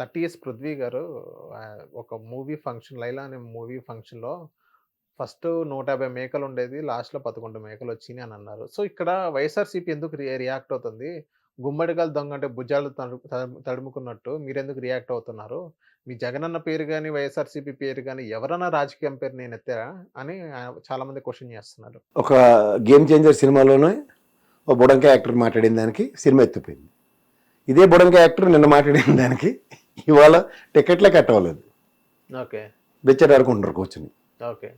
Thirty years Prithvi గారు ఒక movie function Laila అనే మూవీ ఫంక్షన్లో ఫస్ట్ నూట యాభై మేకలు ఉండేది లాస్ట్లో పదకొండు మేకలు వచ్చినాయి అని అన్నారు. సో ఇక్కడ వైఎస్ఆర్సీపీ ఎందుకు రి- రియాక్ట్ అవుతుంది? గుమ్మడికాయలు దొంగ అంటే భుజాలు తడు- తడు- తడుముకున్నట్టు మీరెందుకు రియాక్ట్ అవుతున్నారు? మీ జగనన్న పేరు కానీ వైఎస్ఆర్సీపీ పేరు కానీ ఎవరన్నా రాజకీయం పేరు నేను ఎత్తారా? అని చాలామంది చాలా మంది క్వశ్చన్ చేస్తున్నారు. ఒక గేమ్ చేంజర్ సినిమాలోనే ఒక బుడంక యాక్టర్ మాట్లాడిన దానికి సినిమా ఎత్తిపోయింది. ఇదే బుడంక యాక్టర్ నిన్న మాట్లాడిన దానికి ఇవాళ టికెట్లే కట్టవలేదు. ఓకే. బెచ్చర్ ఆడుకుంటున్నారు కూర్చుని. ఓకే.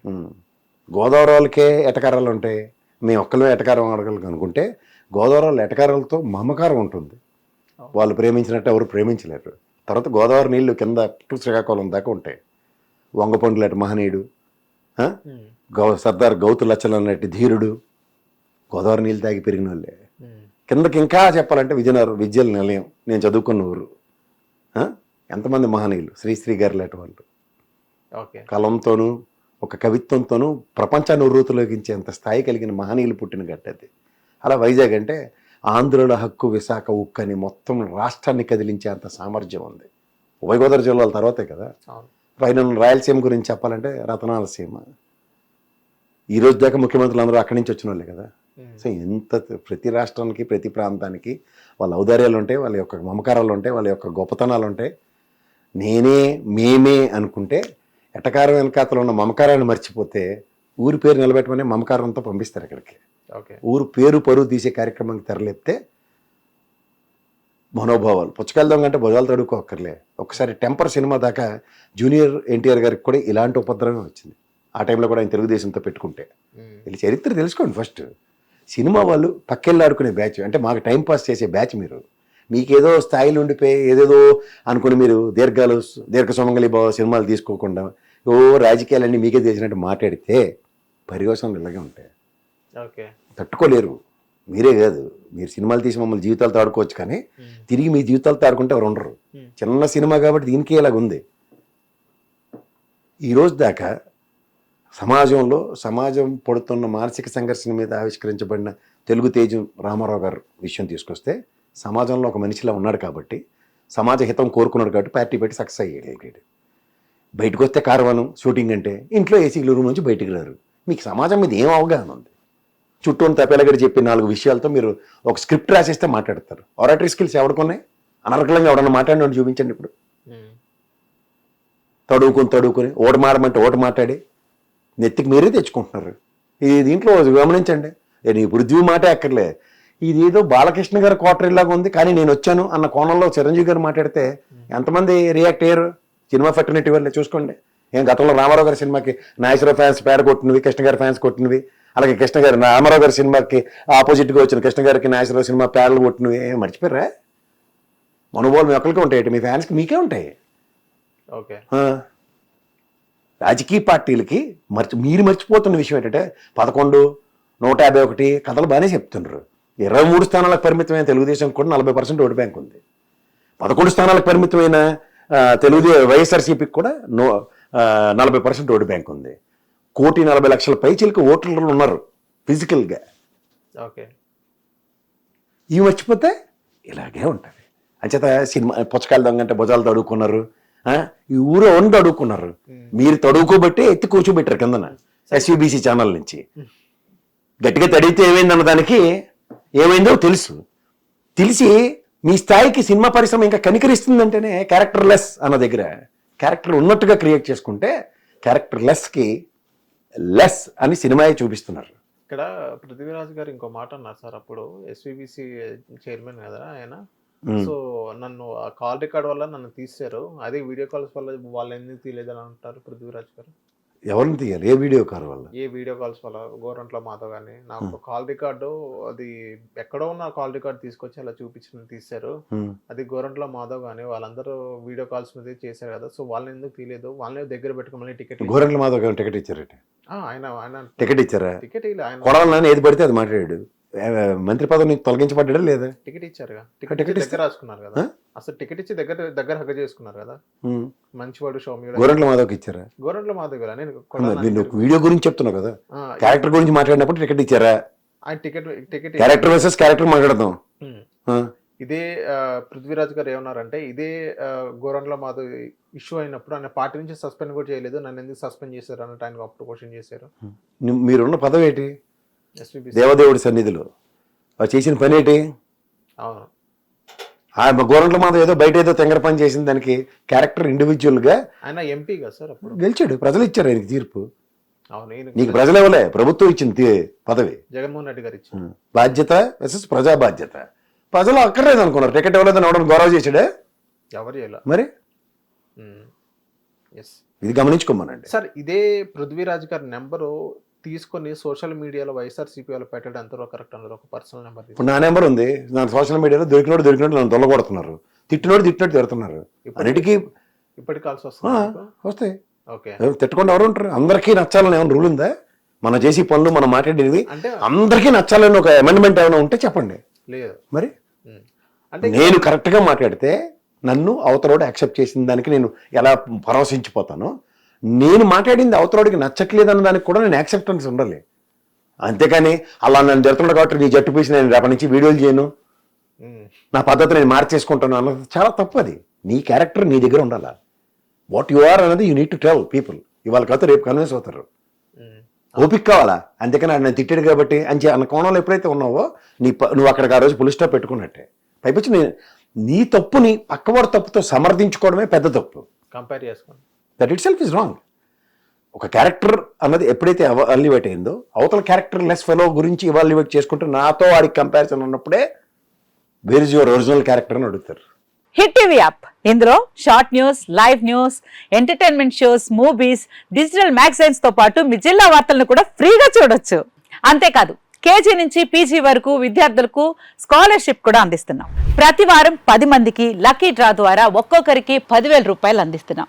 గోదావరి వాళ్ళకే ఎటకారాలు ఉంటాయి మేము ఒక్కలమే ఎటకారం ఆడగలం అనుకుంటే గోదావరి వాళ్ళ ఎటకారాలతో మమకారం ఉంటుంది. వాళ్ళు ప్రేమించినట్టు ఎవరు ప్రేమించలేరు. తర్వాత గోదావరి నీళ్ళు కింద టు శ్రీకాకుళం దాకా ఉంటాయి. వంగపండులటి మహనీయుడు ఆ? గౌ సర్దార్ గౌతు లచ్చలు అన్నట్టు ధీరుడు గోదావరి నీళ్ళు తాగి పెరిగిన వాళ్ళే కిందకి ఇంకా చెప్పాలంటే విజయనగరం విద్యల నిలయం. నేను చదువుకున్న ఊరు? ఎంతమంది మహనీయులు? శ్రీశ్రీ గారు లాంటి వాళ్ళు. కలంతోనూ ఒక కవిత్వంతోనూ ప్రపంచాన్ని ఉర్రూతలోకించేంత స్థాయి కలిగిన మహనీయులు పుట్టిన గడ్డ అది. అలా వైజాగ్ అంటే ఆంధ్రుల హక్కు విశాఖ ఉక్కు అని మొత్తం రాష్ట్రాన్ని కదిలించేంత సామర్థ్యం ఉంది. ఉభయ గోదావరి జిల్లాల తర్వాతే కదా? పైన రాయలసీమ గురించి చెప్పాలంటే రతనాల సీమ ఈ రోజు దాకా ముఖ్యమంత్రులు అందరూ అక్కడి నుంచి వచ్చిన వాళ్ళే కదా. సో ఎంత ప్రతి రాష్ట్రానికి ప్రతి ప్రాంతానికి వాళ్ళ ఔదార్యాలు ఉంటాయి వాళ్ళ యొక్క మమకారాలు ఉంటాయి వాళ్ళ యొక్క గొప్పతనాలు ఉంటాయి. నేనే మేమే అనుకుంటే ఎటకారం వెనకాతలో ఉన్న మమకారాన్ని మర్చిపోతే ఊరి పేరు నిలబెట్టమని మమకారంతో పంపిస్తారు ఇక్కడికి. ఓకే. ఊరు పేరు పరువు తీసే కార్యక్రమానికి తెరలేపితే మనోభావాలు. పుచ్చకాయలు దొంగ అంటే భుజాలు తడుకోక్కర్లే ఒకసారి టెంపర్ సినిమా దాకా జూనియర్ ఎన్టీఆర్ గారికి కూడా ఇలాంటి ఉపద్రవం వచ్చింది. ఆ టైంలో కూడా ఆయన తెలుగుదేశంతో పెట్టుకుంటే. వీళ్ళ చరిత్ర తెలుసుకోండి ఫస్ట్. సినిమా వాళ్ళు పక్కెళ్ళి ఆడుకునే బ్యాచ్ అంటే మాకు టైం పాస్ చేసే బ్యాచ్ మీరు. మీకేదో స్థాయిలో ఉండిపోయి ఏదేదో అనుకుని మీరు దీర్ఘాలు దీర్ఘ సుమంగళి భావ సినిమాలు తీసుకోకుండా ఓ రాజకీయాలన్నీ మీకే తెలిసినట్టు మాట్లాడితే పరివేశంలో ఇలాగే ఉంటాయి. ఓకే. తట్టుకోలేరు. మీరే కాదు. మీరు సినిమాలు తీసి మమ్మల్ని జీవితాలతో ఆడుకోవచ్చు కానీ. తిరిగి మీ జీవితాలతో ఆడుకుంటే ఎవరు ఉండరు. చిన్న సినిమా కాబట్టి దీనికి ఇలాగ ఉంది. ఈ రోజు దాకా సమాజంలో సమాజం పడుతున్న మానసిక సంఘర్షణ మీద ఆవిష్కరించబడిన తెలుగు తేజం రామారావు గారు విషయం తీసుకొస్తే సమాజంలో ఒక మనిషిలా ఉన్నాడు కాబట్టి సమాజ హితం కోరుకున్నాడు కాబట్టి పార్టీ పెట్టి సక్సెస్ అయ్యగలిగాడు బయటకు వస్తే కార్వనం షూటింగ్ అంటే ఇంట్లో ఏసీ రూమ్ నుంచి బయటికి రారు. మీకు సమాజం మీద ఏం అవగాహన ఉంది? చుట్టూ ఉన్న తపేలగడి చెప్పి నాలుగు విషయాలతో మీరు ఒక స్క్రిప్ట్ రాసేస్తే మాట్లాడతారు. ఆరాటరీ స్కిల్స్ ఎవడుకున్నాయి అనర్గళంగా ఎవడన్నా మాట్లాడినట్టు చూపించండి ఇప్పుడు. ఉమ్. తడువుకొని తడువుకొని ఓటు మాడమంటే ఓటు మాట్లాడి నెత్తికి మీరే తెచ్చుకుంటున్నారు. ఈ దీంట్లో గమనించండి. నీ పృథ్వీ మాట ఎక్కర్లే ఇది ఏదో బాలకృష్ణ గారి క్వార్టరీలాగా ఉంది కానీ నేను వచ్చాను అన్న కోణంలో చిరంజీవి గారు మాట్లాడితే ఎంతమంది రియాక్ట్ అయ్యారు? సినిమా ఫెటర్నిటీ వల్లే చూసుకోండి. ఏం గతంలో రామారావు గారి సినిమాకి నాగేశ్వరరావు ఫ్యాన్స్ పేర కొట్టినవి కృష్ణ గారి ఫ్యాన్స్ కొట్టినవి అలాగే కృష్ణ గారి రామారావు గారి సినిమాకి ఆపోజిట్గా వచ్చిన కృష్ణ గారికి నాగేశ్వరరావు సినిమా పేర్లు కొట్టినవి ఏం మర్చిపోయారా? మనోభావాలు మీ ఒక్కరికి ఉంటాయి మీ ఫ్యాన్స్కి మీకే ఉంటాయి. ఓకే. రాజకీయ పార్టీలకి మర్చి మీరు మర్చిపోతున్న విషయం ఏంటంటే పదకొండు నూట యాభై ఒకటి కథలు బాగానే చెప్తున్నారు ఇరవై మూడు స్థానాలకు పరిమితమైన తెలుగుదేశం కూడా నలభై పర్సెంట్ ఓటు బ్యాంక్ ఉంది. పదకొండు స్థానాలకు పరిమితమైన తెలుగుదే వైఎస్ఆర్సీపీకి కూడా నో నలభై పర్సెంట్ ఓటు బ్యాంక్ ఉంది. కోటి నలభై లక్షల పైచీలకు ఓటర్లు ఉన్నారు ఫిజికల్గా. ఓకే. ఇవి మర్చిపోతే ఇలాగే ఉంటుంది. అంచేత సినిమా పుచ్చకాయలు దొంగ అంటే భుజాలు తడుకున్నారు ఈ ఊరు వంద తడుకున్నారు మీరు తడుకోబట్టి ఎత్తి కూర్చోబెట్టారు కిందన ఎస్యూబీసీ ఛానల్ నుంచి. గట్టిగా తడిగితే ఏమైంది అన్న దానికి ఏమైందో తెలుసు. తెలిసి మీ స్థాయికి సినిమా పరిశ్రమ ఇంకా కనికరిస్తుందంటేనే క్యారెక్టర్ లెస్ అన్న దగ్గర. క్యారెక్టర్ ఉన్నట్టుగా క్రియేట్ చేసుకుంటే క్యారెక్టర్ లెస్కి లెస్ అని సినిమాయే చూపిస్తున్నారు. ఇక్కడ పృథ్వీరాజ్ గారు ఇంకో మాట అన్నారు సార్ అప్పుడు ఎస్విబిసి చైర్మన్ కదా ఆయన. సో నన్ను ఆ కాల్ రికార్డ్ వల్ల నన్ను తీశారు. అదే వీడియో కాల్స్ వల్ల వాళ్ళు ఎందుకు తీయలేదని అంటారు పృథ్వీరాజ్ గారు? ఎవరిని తీయాలి ఏ వీడియో కార్ వల్ల? ఏ వీడియో కాల్స్ వల్ల? గోరంట్ల మాధవ్ కానీ నాకు కాల్ రికార్డు అది ఎక్కడో ఉన్న కాల్ రికార్డ్ తీసుకొచ్చి అలా చూపించిన తీశారు. అది గోరంట్ల మాధవ్ కానీ వాళ్ళందరూ వీడియో కాల్స్ మీద చేశారు కదా సో వాళ్ళని ఎందుకు తీయలేదు? వాళ్ళని దగ్గర పెట్టుకుని మళ్ళీ టికెట్ గోరంట్ల మాధవ్ గారు టికెట్ ఇచ్చారట. ఆయన ఆయన టికెట్ ఇచ్చారా? టికెట్ ఇలా ఆయన. కొడాలని ఏది పడితే అది మాట్లాడాడు. మంత్రి పదవి తొలగించబడ్డా లేదా? టికెట్ ఇచ్చారుగా. టికెట్ టికెట్ రాసుకున్నారు కదా? అసలు టికెట్ ఇచ్చి దగ్గర దగ్గర హగ్గ చేసుకున్నారు కదా. మంచివాడు సౌమ్యుడు గోరంట్ల మాధవ్కి ఇచ్చారా? గోరంట్ల మాధవ్ గారు? నేను వీడియో గురించి చెప్తున్నావు కదా. ఆ, క్యారెక్టర్ గురించి మాట్లాడినప్పుడు టికెట్ ఇచ్చారా? ఆయన ticket ticket character versus character మాట్లాడదాం. ఆ, ఇదే 'పృథ్వీరాజ్' గారు ఏమన్నారంటే, ఇదే 'గోరంట్ల మాధవ్' ఇష్యూ అయినప్పుడు ఆయన పార్టీ నుంచి సస్పెండ్ కూడా చేయలేదు. నన్నెందుకు సస్పెండ్ చేశారు అన్నట్టు ఆయన అప్పుడు క్వెషన్ చేశారు. మీరున్న పదవి ఏంటి? దేవదేవుడి సన్నిధిలో. వారు చేసిన పని ఏంటి? అవును. ఆ గోరంట్ల మాధవ్ ఏదో బయట ఏదో తెంగర పని చేసిన దానికి క్యారెక్టర్ ఇండివిజువల్గా ఆయన ఎంపీ కదా సార్ అప్పుడు. గెలిచాడు. ప్రజలు ఇచ్చారు ఆయనకి తీర్పు. నీకు ప్రజలు ఇవ్వలే. ప్రభుత్వం ఇచ్చింది పదవి. జగన్మోహన్ రెడ్డి గారు ఇచ్చారు. బాధ్యత వెసెస్ ప్రజా బాధ్యత. ప్రజలు అక్కర్లేదు అనుకున్నారు. టికెట్ ఇవ్వలేదని అవడం గౌరవ చేశాడే? ఎవరు. మరి. ఇది గమనించుకోమనండి. సార్ ఇదే 'పృథ్వీరాజ్' గారి నెంబరు తీసుకొని సోషల్ మీడియాలో వైఎస్ఆర్‌సీపీ వాళ్ళు పెట్టడం ఎంతవరకు కరెక్ట్ అన్నారు ఒక పర్సనల్ నెంబర్. ఇప్పుడు నా నెంబర్ ఉంది నా సోషల్ మీడియాలో దొరికినోడు దొరికినట్టు నన్ను తొలగొడుతున్నారు తిట్టినోడు తిట్టినట్టు తిడుతున్నారు అన్నిటికీ ఇప్పటికి కాల్స్ ఆ, వస్తున్నాయి మీకు? వస్తాయి ఓకే. తిట్టకుండా ఎవరు ఉంటారు అందరికీ నచ్చాలని ఏమైనా రూల్ ఉందా మనం చేసే పనులు మనం మాట్లాడేవి అంటే అందరికీ నచ్చాలని ఒక అమెండ్మెంట్ ఏమైనా ఉంటే చెప్పండి లేదు. మరి. అంటే నేను కరెక్ట్గా మాట్లాడితే నన్ను అవతలోడు యాక్సెప్ట్ చేసిన దానికి నేను ఎలా పరవశించిపోతానో నేను మాట్లాడింది అవతలోడికి నచ్చట్లేదు అన్న దానికి కూడా నేను యాక్సెప్టెన్స్ ఉండాలి. అంతేకాని అలా నన్ను జరుగుతున్నాడు కాబట్టి నీ జట్టు పీసి నేను రేపటి నుంచి వీడియోలు చేయను. నా పద్ధతి నేను మార్చేసుకుంటాను అన్నది చాలా తప్పు అది. నీ క్యారెక్టర్ నీ దగ్గర ఉండాలా? వాట్ యు ఆర్ అన్నది you need to tell people ఇవాళ కాదు రేపు కన్విన్స్ అవుతారు. ఓపిక కావాలా? అందుకని ఆయన నన్ను తిట్టాడు కాబట్టి అని అన్న కోణంలో ఎప్పుడైతే ఉన్నావో నీ నువ్వు అక్కడికి ఆ రోజు పులి స్టాప్ పెట్టుకున్నట్టే. పైపచ్చి నీ నీ తప్పుని పక్కవాడి తప్పుతో సమర్థించుకోవడమే పెద్ద తప్పు. కంపేర్ చేసుకోండి. That itself is wrong ఒక క్యారెక్టర్ అన్నది ఎప్పుడైతే అల్లివేట్ అయిందో అవతల క్యారెక్టర్ లెస్ ఫెలో గురించి ఇవాల్యువేట్ చేసుకుంటే నాతో వాడికి కంపారిజన్ ఉన్నప్పుడే where is your original character అని అడుగుతారు. హిట్ టీవీ యాప్ ఇందులో short news live news entertainment shows movies digital మ్యాగజైన్స్తో పాటు మీ జిల్లా వార్తలను కూడా ఫ్రీగా చూడొచ్చు. అంతేకాదు కేజీ నుంచి పీజీ వరకు విద్యార్థులకు స్కాలర్షిప్ కూడా అందిస్తున్నాం. ప్రతి వారం పది మందికి లక్కీ డ్రా ద్వారా ఒక్కొక్కరికి పదివేల రూపాయలు అందిస్తున్నాం.